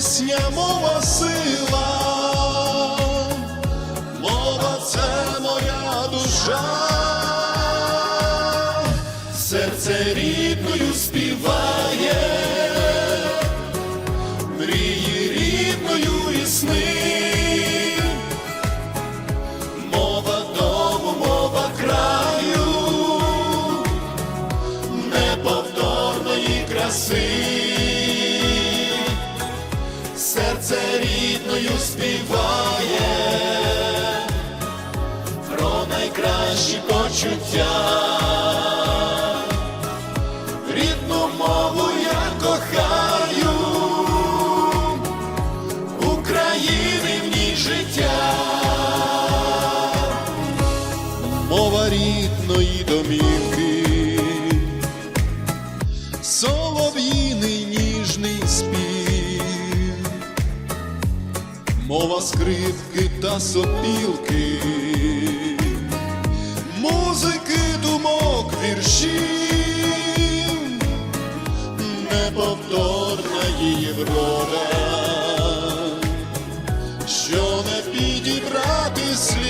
Пісня, мова сила, мова це моя душа, серце рідною співає, мрії рідною і сни. Серце рідною співає про найкращі почуття. Мова скрипки та сопілки, музики, думок, віршів, неповторна її врода що не підібрати слів,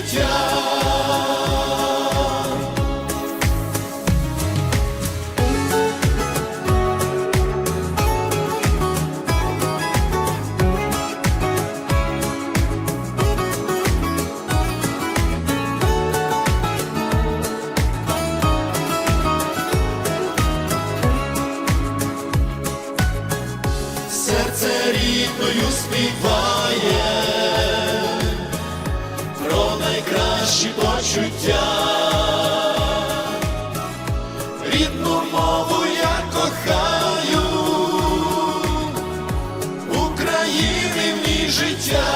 життя. серце рідною співає почуття, рідну мову я кохаю, України в ній життя.